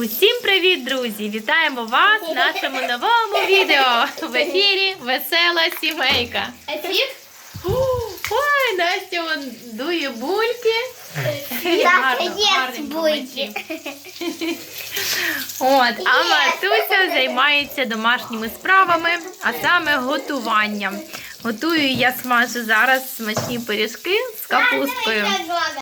Усім привіт, друзі! Вітаємо вас в нашому новому відео. В ефірі Весела сімейка. Ефір? Ой, Настя вон дує бульки. Гарно, є гарненько буйки. От, а Матуся займається домашніми справами, а саме готуванням. Готую я смажу зараз смачні пиріжки з капусткою.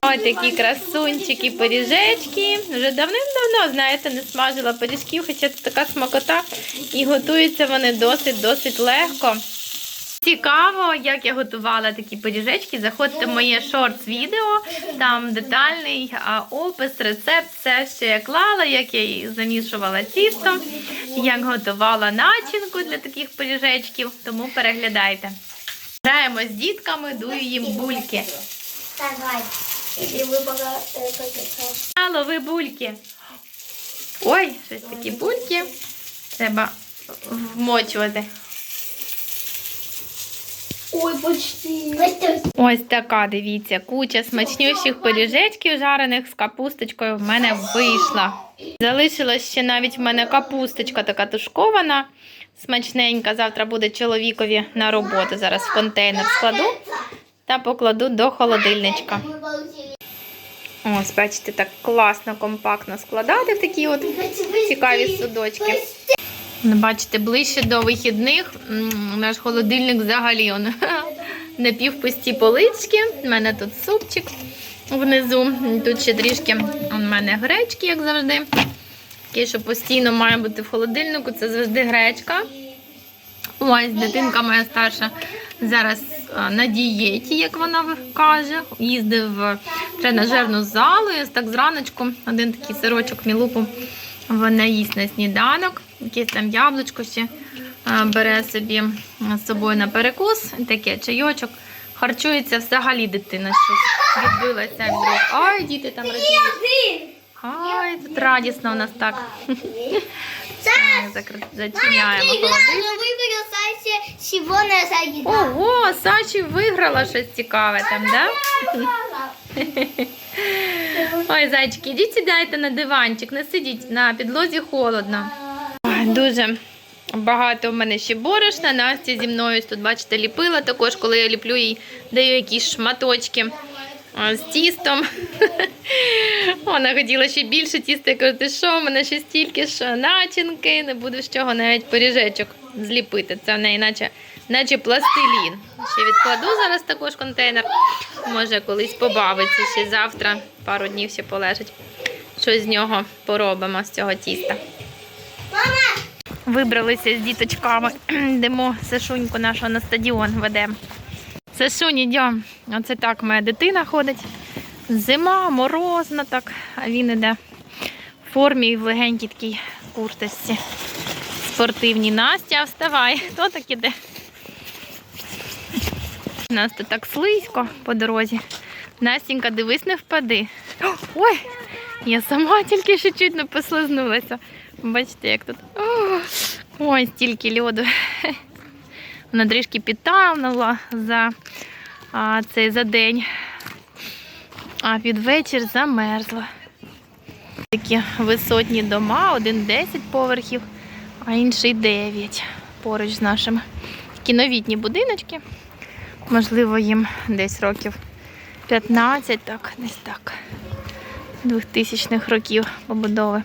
Ось такі красунчики, пиріжечки. Вже давним-давно, знаєте, не смажила пиріжків, хоча це така смакота. І готуються вони досить-досить легко. Цікаво, як я готувала такі пиріжечки. Заходьте в моє шортс-відео, там детальний опис, рецепт, все, що я клала, як я замішувала тісто, як готувала начинку для таких пиріжечків. Тому переглядайте. Граємо з дітками, дую їм бульки. Ви лови бульки. Ой, щось такі бульки. Треба вмочувати. Ой, почти. Ось така, дивіться, куча смачнющих пиріжечків жарених з капусточкою в мене вийшла. Залишилась ще навіть в мене капусточка така тушкована, смачненька. Завтра буде чоловікові на роботу. Зараз в контейнер складу та покладу до холодильничка. Ось, бачите, так класно, компактно складати в такі от цікаві судочки. Бачите, ближче до вихідних наш холодильник взагалі он, напівпусті полички. У мене тут супчик внизу. Тут ще трішки у мене гречки, як завжди. Таке, що постійно має бути в холодильнику, це завжди гречка. Ось дитинка моя старша зараз на дієті, як вона каже. Їздив в тренажерну залу. І так зраночку один такий сирочок мілупу вона їсть на сніданок. Якесь там яблучко ще бере собі з собою на перекус. Таке чайочок. Харчується взагалі дитина щось відбилася від. Ай, діти там радіють. Ай, тут радісно у нас так. Зачиняємо холодильник. Загіда. Ого, Сачі виграла щось цікаве там, да? Ой, зайчики, ідіть сідайте на диванчик, не сидіть на підлозі холодно. Дуже багато в мене ще борошна. Настя зі мною тут, бачите, ліпила. Також, коли я ліплю їй, даю якісь шматочки з тістом. Вона хотіла ще більше тіста. Я кажу, ти що, в мене ще стільки що начинки, не буду з чого навіть поріжечок зліпити. Це в неї наче, наче пластилін. Ще відкладу зараз також контейнер. Може, колись побавиться ще завтра, пару днів ще полежить. Щось з нього поробимо з цього тіста. Вибралися з діточками. Йдемо Сашуньку нашого на стадіон ведемо. Сашунь, йдемо. Оце так моя дитина ходить. Зима, морозно так, а він іде в формі і в легенькій такій курточці. Спортивній. Настя, вставай. Хто так іде? У нас тут так слизько по дорозі. Настенька, дивись, не впади. Ой, я сама тільки ще чуть не послизнулася. Бачите, як тут. О, Ой, стільки льоду. Вона трішки підтавнула за а, цей за день. А під вечір замерзла. Такі висотні дома, один 10 поверхів, а інший 9 поруч з нашими. Такі новітні будиночки. Можливо, їм десь років 15, так, десь так. 2000-х років побудови.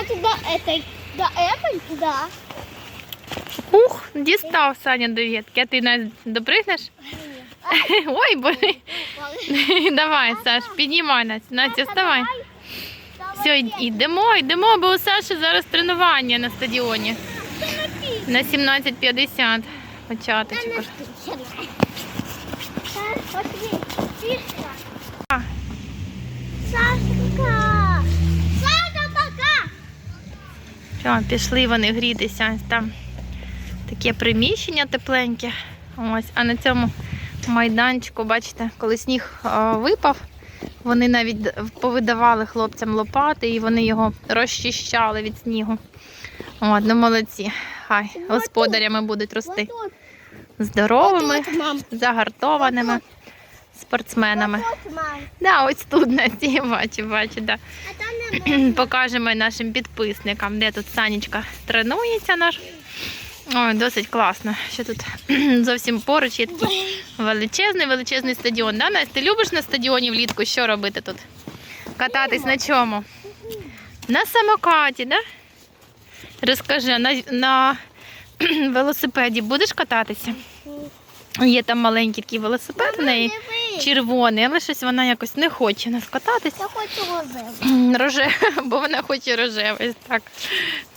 Значит, до этой, до этой, да. Ух, дістав Саня до ветки. А ти Настя, допригнеш? Ой, боже. Давай, Саш, піднімай нас. Настя, вставай. Все, йдемо, йдемо, бо у Саші зараз тренування на стадіоні. На 17.50 початочок. А. Все, пішли вони грітися. Там таке приміщення тепленьке. Ось, а на цьому майданчику, бачите, коли сніг випав, вони навіть повидавали хлопцям лопати і вони його розчищали від снігу. От, ну молодці. Хай господарями будуть рости здоровими, загартованими. Спортсменами. Ось. Да, ось тут Настя, я бачу, бачу, да. Покажемо нашим підписникам, де тут Санечка тренується наш. Ой, досить класно, що тут зовсім поруч є такий величезний, величезний стадіон. Да, Настя, ти любиш на стадіоні влітку що робити тут? Кататись на чому? На самокаті, да? Розкажи, на, на велосипеді будеш кататися? Є там маленький такий велосипед в неї. Червоний, але щось вона якось не хоче нас кататися. Я хочу розовий. Рожевий, бо вона хоче рожевий. Так.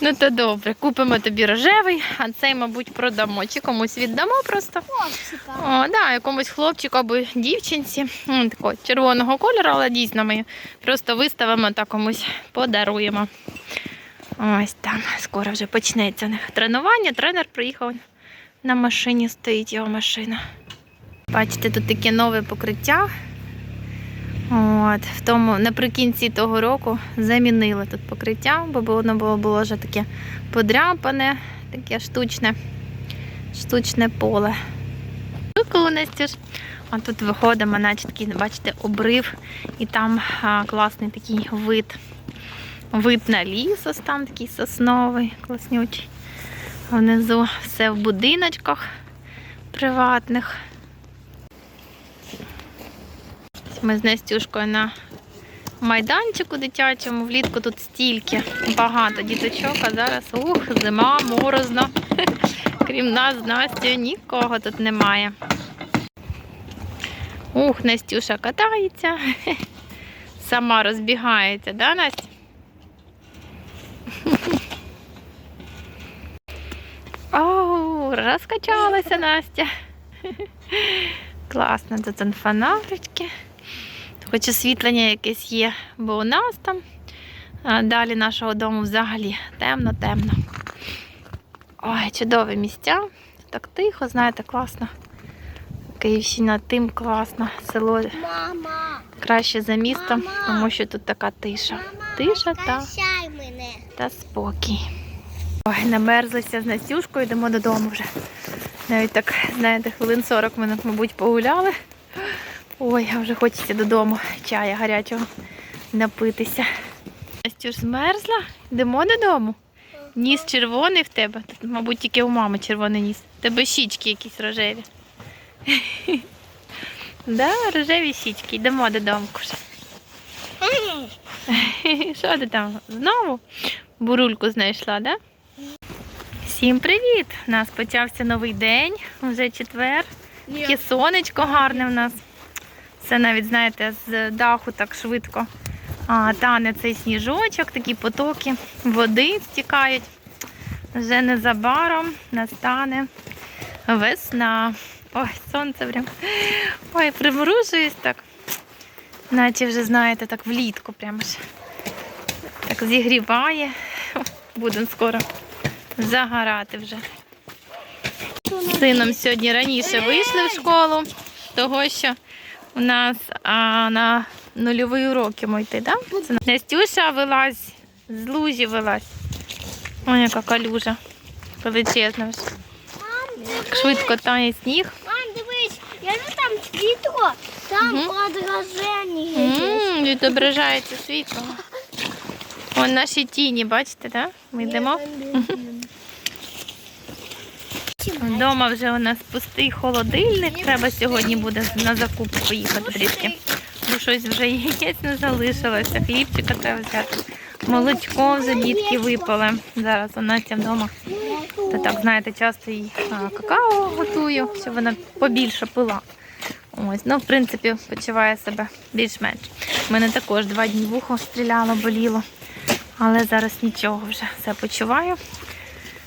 Ну то добре. Купимо тобі рожевий, а цей, мабуть, продамо. Чи комусь віддамо просто. Хлопчика. О, да, якомусь хлопчику або дівчинці. Такого червоного кольору, але дійсно ми просто виставимо та комусь подаруємо. Ось там скоро вже почнеться у них тренування. Тренер приїхав на машині, стоїть його машина. Бачите, тут таке нове покриття. От, в тому наприкінці того року замінили тут покриття, бо воно було, було вже таке подряпане, таке штучне, штучне поле. Ку-ку, А тут виходимо, наче такий, бачите, обрив, і там а, класний такий вид. Вид на ліс, ось там такий сосновий, класнючий. Внизу все в будиночках приватних. Ми з Настюшкою на майданчику дитячому. Влітку тут стільки багато діточок, а зараз ух, зима, морозно. Крім нас з Настю, нікого тут немає. Ух, Настюша катається. Сама розбігається, да, Настя? Оу, розкачалася Настя. Класно, тут он фонарики. Хоч освітлення якесь є, бо у нас там а далі нашого дому взагалі темно-темно. Ой, чудові місця. Так тихо, знаєте, класно. Київщина тим класно. Село Мама. краще за містом, Мама. тому що тут така тиша. Мама, Тиша та, мене. та спокій. Ой, намерзлися з Настюшкою, йдемо додому вже. Навіть так, знаєте, хвилин 40 минут, мабуть, погуляли. Ой, а вже хочеться додому чая гарячого напитися. Настюш змерзла? Йдемо додому. Ніс червоний в тебе. Тут, мабуть, тільки у мами червоний ніс. В тебе щічки якісь рожеві. Да, рожеві щічки. Йдемо додому. Що ти там? Знову бурульку знайшла, да? Всім привіт! У нас почався новий день, вже четвер. Таке сонечко гарне в нас. Це навіть, знаєте, з даху так швидко а, тане цей сніжочок, такі потоки води стікають. Вже незабаром настане весна. Ой, сонце прям. Ой, примружуюсь так. Наче вже, знаєте, так влітку прямо ж. Так зігріває. Будемо скоро загорати вже. Сином сьогодні раніше вийшли в школу, того що у нас а, на нульовий урок йому йти, да? Це Настюша вилазь, з лужі вилазь. Ой, яка калюжа. Величезна вже. Швидко тає сніг. Мам, дивись, я ж там світло, там Мгм. є. М, Відображається світло. Вон наші тіні, бачите, так? Ми йдемо. Вдома вже у нас пустий холодильник. Треба сьогодні буде на закупи поїхати трішки. Бо щось вже яєць не залишилося. Хлібчика треба взяти. Молочко вже дітки випали. Зараз у Настя вдома. Та так, знаєте, часто їй какао готую, щоб вона побільше пила. Ось, ну, в принципі, почуває себе більш-менш. У мене також два дні вухо стріляло, боліло. Але зараз нічого вже все почуваю.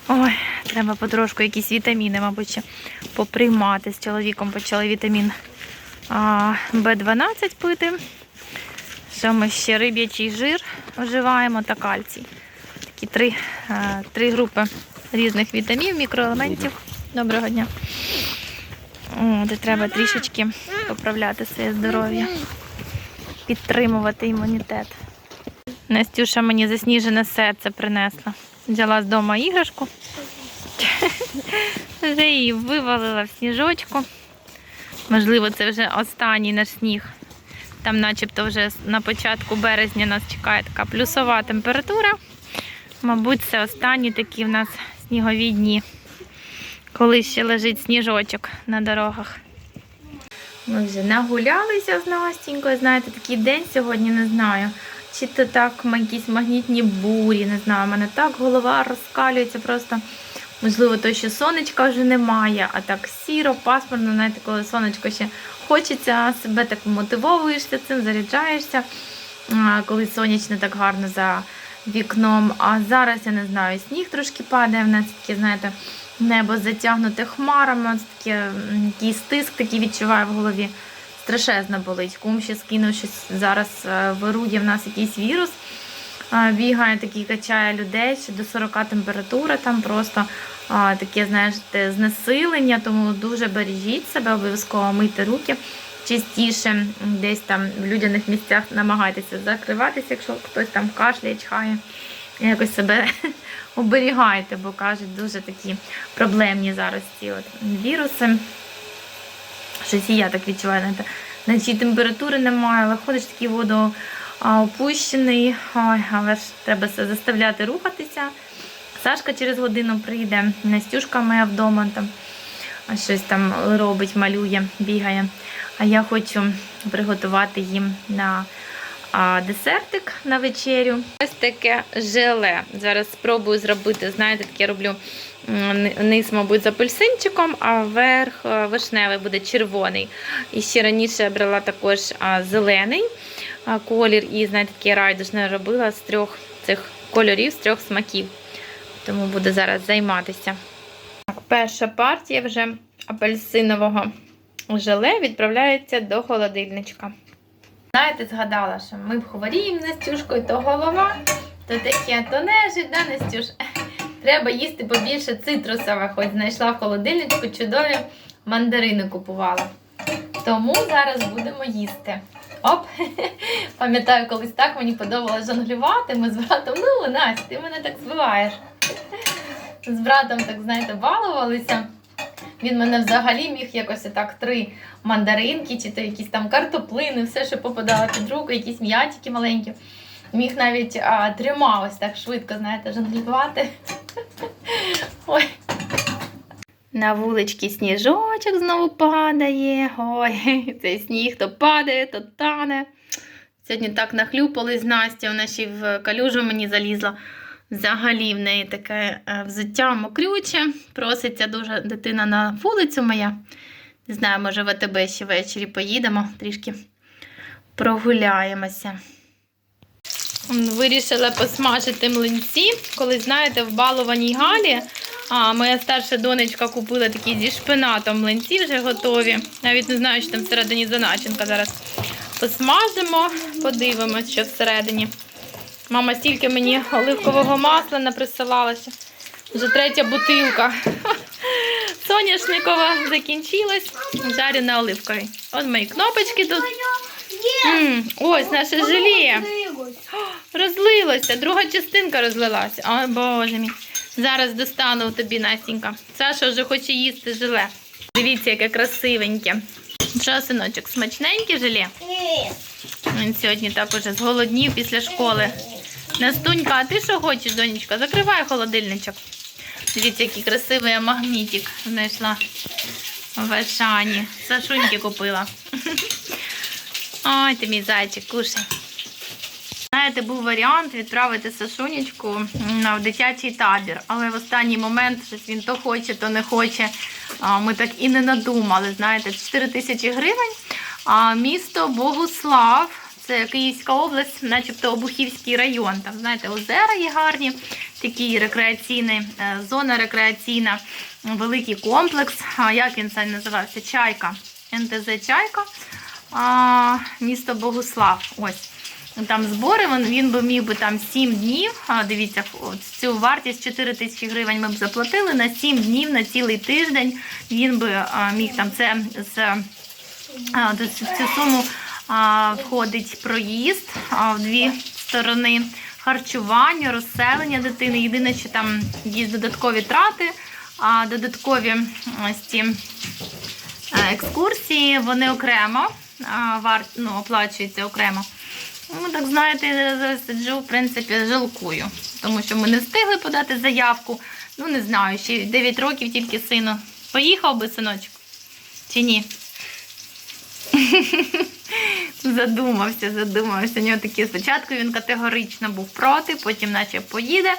Ой, треба потрошку якісь вітаміни, мабуть, ще поприймати. З чоловіком почали вітамін а, В12 пити. Що ми ще риб'ячий жир вживаємо та кальцій. Такі три, е, три групи різних вітамінів, мікроелементів. Доброго дня. Де треба трішечки поправляти своє здоров'я, підтримувати імунітет. Настюша мені засніжене серце принесла. Взяла з дому іграшку. Вже її вивалила в сніжочку. Можливо, це вже останній наш сніг. Там, начебто, вже на початку березня нас чекає така плюсова температура. Мабуть, це останні такі в нас снігові дні, коли ще лежить сніжочок на дорогах. Ми вже нагулялися з Настінькою. Знаєте, такий день сьогодні не знаю. Чи то так якісь магнітні бурі, не знаю. У мене так голова розкалюється просто. Можливо, то, що сонечка вже немає, а так сіро, пасмурно, знаєте, коли сонечко ще хочеться, себе так мотивовуєшся цим, заряджаєшся, коли сонячно так гарно за вікном. А зараз я не знаю, сніг трошки падає, в нас таке, знаєте, небо затягнуте хмарами, ось таке, якийсь стиск такий відчуваю в голові. Страшезно болить. Кум ще скинув щось зараз е, вирує в нас якийсь вірус. е, Бігає такий, качає людей, ще до 40 температура, там просто а, таке, знаєш, знесилення, тому дуже бережіть себе, обов'язково мийте руки частіше, десь там в людяних місцях намагайтеся закриватися, якщо хтось там кашляє, чхає. Якось себе оберігайте, бо кажуть, дуже такі проблемні зараз ці от віруси. Щось і я так відчуваю, знаєте, наче температури немає, але ходиш такий воду опущений, Ой, але ж треба все заставляти рухатися. Сашка через годину прийде, Настюшка моя вдома там щось там робить, малює, бігає. А я хочу приготувати їм на десертик на вечерю. Ось таке желе. Зараз спробую зробити, знаєте, таке роблю низ, мабуть, з апельсинчиком, а верх е, вишневий буде червоний. І ще раніше я брала також зелений колір, і знаєте, таке райдушне робила з трьох цих кольорів, з трьох смаків. Тому буду зараз займатися. Так, перша партія вже апельсинового желе відправляється до холодильничка. Знаєте, згадала, що ми хворіємо Настюшкою, то голова, то таке, то нежить, да, Настюш? Треба їсти побільше цитрусових. Ось знайшла в холодильничку чудові мандарини купувала. Тому зараз будемо їсти. Оп! Пам'ятаю, колись так мені подобалось жонглювати. Ми з братом, ну, Настя, ти мене так збиваєш. З братом, так знаєте, балувалися. Він мене взагалі міг якось так три мандаринки, чи то якісь там картоплини, все, що попадало під руку, якісь м'ятики маленькі. Міг навіть а, трьома так швидко, знаєте, жонглювати. Ой. На вуличці сніжочок знову падає. Ой, цей сніг то падає, то тане. Сьогодні так нахлюпались з Настя, вона ще в калюжу мені залізла. Взагалі в неї таке е, взуття мокрюче. Проситься дуже дитина на вулицю моя. Не знаю, може в АТБ ще ввечері поїдемо, трішки прогуляємося. Вирішила посмажити млинці. Коли, знаєте, в балованій галі а, моя старша донечка купила такі зі шпинатом млинці вже готові. Навіть не знаю, що там всередині за начинка. Зараз посмажимо, подивимось, що всередині. Мама стільки мені оливкового масла наприсилалася. Вже третя бутилка. Соняшникова закінчилась. Жарю на оливковій. От мої кнопочки тут. М, ось наше желе. Розлилося, друга частинка розлилася. Ой, боже мій. Зараз достану тобі, Настінька. Саша вже хоче їсти желе. Дивіться, яке красивеньке. Що, синочок, смачненьке желе? Він сьогодні так уже зголоднів після школи. Настунька, а ти що хочеш, донечка? Закривай холодильничок. Дивіться, який красивий магнітик знайшла в Ашані. Сашуньки купила. Ой, ти мій зайчик, кушай. Знаєте, був варіант відправити Сашунечку в дитячий табір, але в останній момент щось він то хоче, то не хоче. Ми так і не надумали. Знаєте, 4 тисячі гривень. А місто Богуслав, це Київська область, начебто Обухівський район. Там, знаєте, озера є гарні, такий рекреаційний, е, зона рекреаційна, великий комплекс. А як він це називався? Чайка. НТЗ Чайка. Місто Богуслав. Ось. Там збори, він, він би міг би там 7 днів. А, дивіться, от цю вартість 4 тисячі гривень ми б заплатили на 7 днів, на цілий тиждень. Він би а, міг там це з в цю суму а, входить проїзд а, в дві сторони, харчування, розселення дитини. Єдине, що там є додаткові трати, а додаткові ось ці екскурсії, вони окремо, ну, оплачуються окремо. Ну, так знаєте, я сиджу, в принципі, жалкую, тому що ми не встигли подати заявку. Ну, не знаю, ще 9 років тільки сину. Поїхав би синочок? Чи ні? Задумався, задумався. У нього такі спочатку він категорично був проти, потім наче поїде,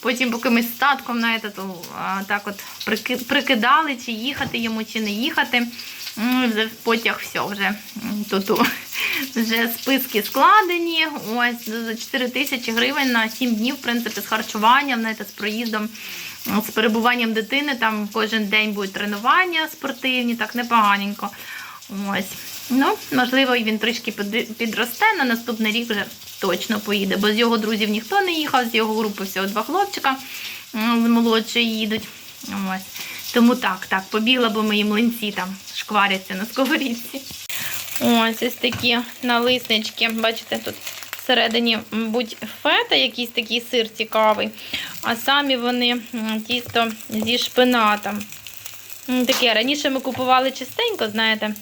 потім по якимось статком на це, так от прики- прикидали, чи їхати йому, чи не їхати. Ну, вже потяг все вже ту-ту. Вже списки складені. Ось за 4 тисячі гривень на 7 днів, в принципі, з харчуванням, знаєте, з проїздом, з перебуванням дитини. Там кожен день будуть тренування спортивні, так непоганенько. Ось. Ну, можливо, він трішки підросте. На наступний рік вже точно поїде, бо з його друзів ніхто не їхав, з його групи всього два хлопчика молодші їдуть. Ось. Тому так, так, побігла, бо мої млинці там шкваряться на сковорідці. Ось ось такі налиснички. Бачите, тут всередині, мабуть, фета, якийсь такий сир цікавий. А самі вони тісто зі шпинатом. Таке, раніше ми купували частенько, знаєте,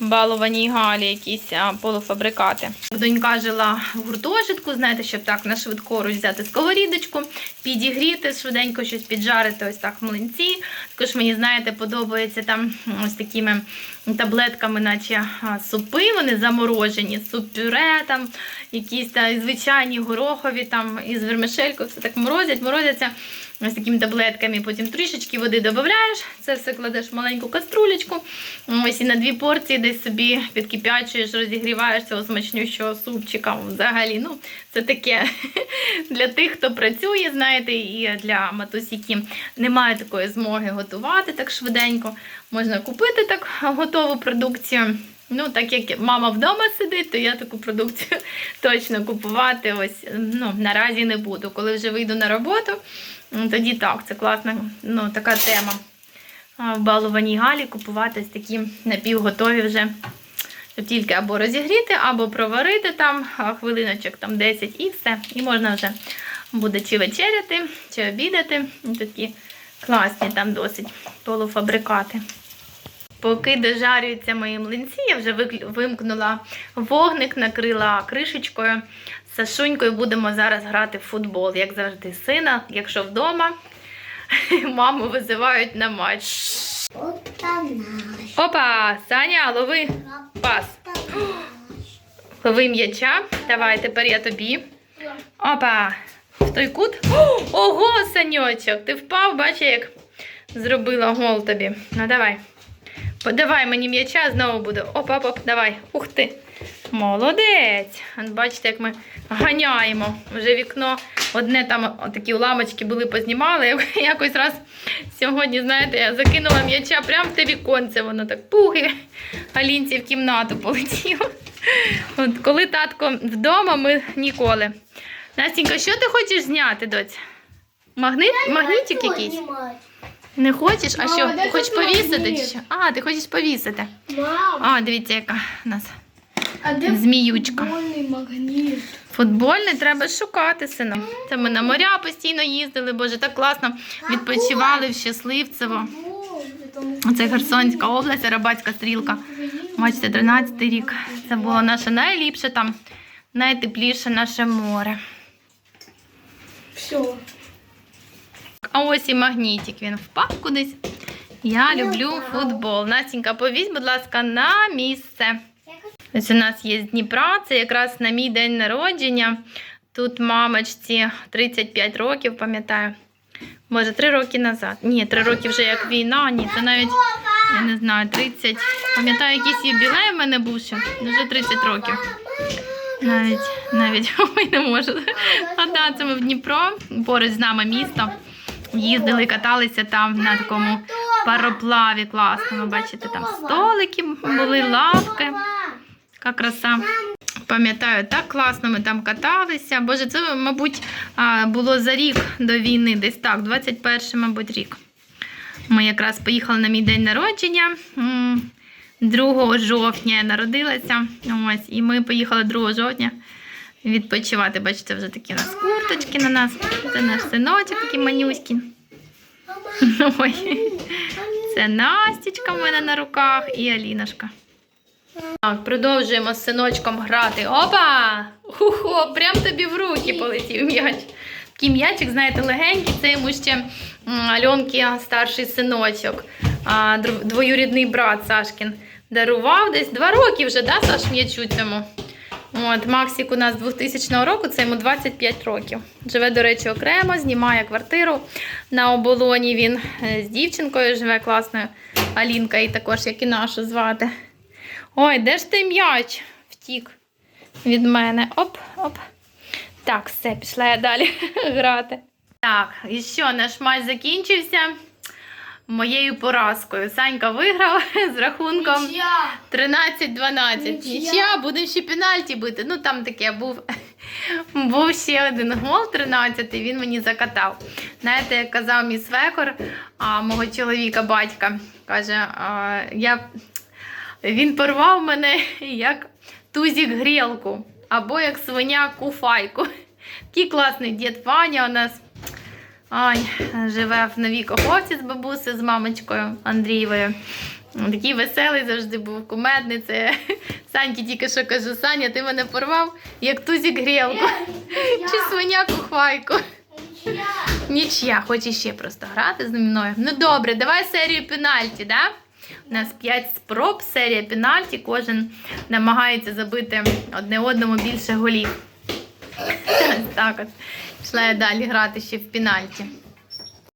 баловані галі, якісь полуфабрикати. Донька жила в гуртожитку, знаєте, щоб так на швидкоруч взяти сковорідочку, підігріти, швиденько щось піджарити, ось так млинці. Також мені, знаєте, подобається там ось такими таблетками, наче супи, вони заморожені, суп-пюре, там, якісь та, звичайні горохові там, із вермишелькою, все так морозять, морозяться ось такими таблетками. Потім трішечки води додаєш, це все кладеш в маленьку каструлечку. Ось і на дві порції десь собі підкипячуєш, розігріваєш цього смачнющого супчика. Взагалі, ну, це таке для тих, хто працює, знаєте, і для матусь, які не мають такої змоги готувати так швиденько. Можна купити так готову продукцію. Ну, так як мама вдома сидить, то я таку продукцію точно купувати ось ну, наразі не буду. Коли вже вийду на роботу, м, тоді так, це класна ну, така тема. В балованій галі купувати такі напівготові вже. Щоб тільки або розігріти, або проварити там хвилиночок там 10 і все. І можна вже буде чи вечеряти, чи обідати. Такі класні там досить полуфабрикати. Поки дожарюються мої млинці, я вже вимкнула вогник, накрила кришечкою. З Сашунькою будемо зараз грати в футбол, як завжди, сина, якщо вдома. Маму визивають на матч. Опа, Саня, лови пас. Лови м'яча. Давай, тепер я тобі. Опа. В той кут. Ого, Саньочок, ти впав, бачиш, як зробила гол тобі. Ну давай. Подавай мені м'яча, знову буду. Оп, оп, оп, давай. Ух ти. Молодець. Бачите, як ми ганяємо. Вже вікно одне там такі уламочки були, познімали. Якось раз сьогодні, знаєте, я закинула м'яча прямо в те віконце. Воно так пух і Алінці в кімнату полетіло. От коли татко вдома, ми ніколи. Настенька, що ти хочеш зняти, доць? Магнит, магнітик якийсь? Не хочеш? А що, хочеш повісити? чи що? А, ти хочеш повісити. А, дивіться, яка у нас а де зміючка. футбольний магніт? Футбольний треба шукати, сина. Це ми на моря постійно їздили, боже, так класно відпочивали в Щасливцево. Це Херсонська область, Арабатська стрілка. Бачите, 13 рік. Це було наше найліпше там, найтепліше наше море. Все. А ось і магнітик, він впав кудись. Я люблю футбол. Настенька, повісь, будь ласка, на місце. Ось у нас є з Дніпра, це якраз на мій день народження. Тут мамочці 35 років, пам'ятаю. Може, 3 роки назад. Ні, 3 роки вже як війна, ні, це навіть, я не знаю, 30. Пам'ятаю, якийсь юбілей в мене був ще, вже 30 років. Навіть, навіть ой, не можу. А да, це ми в Дніпро, поруч з нами місто. Їздили, каталися там на такому пароплаві класному. Бачите, там столики були, лавки. Яка краса. Пам'ятаю, так класно ми там каталися. Боже, це, мабуть, було за рік до війни, десь так, 21 мабуть, рік. Ми якраз поїхали на мій день народження. 2 жовтня я народилася. Ось, і ми поїхали 2 жовтня відпочивати. Бачите, вже такі у нас курточки на нас. Це наш синочок такий манюський. Ой, Це Настічка в мене на руках і Аліночка. Так, продовжуємо з синочком грати. Опа! Ху-хо, прям тобі в руки полетів м'яч. Такий м'ячик, знаєте, легенький, це йому ще Альонки старший синочок, двоюрідний брат Сашкін дарував десь два роки вже, да, Саш, м'ячу цьому. От, Максик у нас 2000 року, це йому 25 років. Живе, до речі, окремо, знімає квартиру на оболоні. Він е, з дівчинкою живе класною. Алінка і також, як і нашу звати. Ой, де ж ти м'яч? Втік від мене. Оп, оп. Так, все, пішла я далі грати. Так, і що, наш матч закінчився моєю поразкою. Санька виграв з рахунком 13-12. Нічия. Будемо ще пенальті бити. Ну там таке був. Був ще один гол 13 він мені закатав. Знаєте, як казав мій свекор, а, мого чоловіка, батька, каже, а, я... він порвав мене як тузік грілку або як свиня куфайку. Такий класний дід Ваня у нас. Ай, живе в новій коховці з бабусею, з мамочкою Андрієвою. Такий веселий завжди був, кумедний. Це Саньки тільки що кажу, Саня, ти мене порвав, як тузік грілку. Чи свиня кухвайку. Нічия, хоче ще просто грати зі мною. Ну добре, давай серію пенальті, да? У нас 5 спроб, серія пенальті. Кожен намагається забити одне одному більше голів. Так от. Пішла я далі грати ще в пенальті.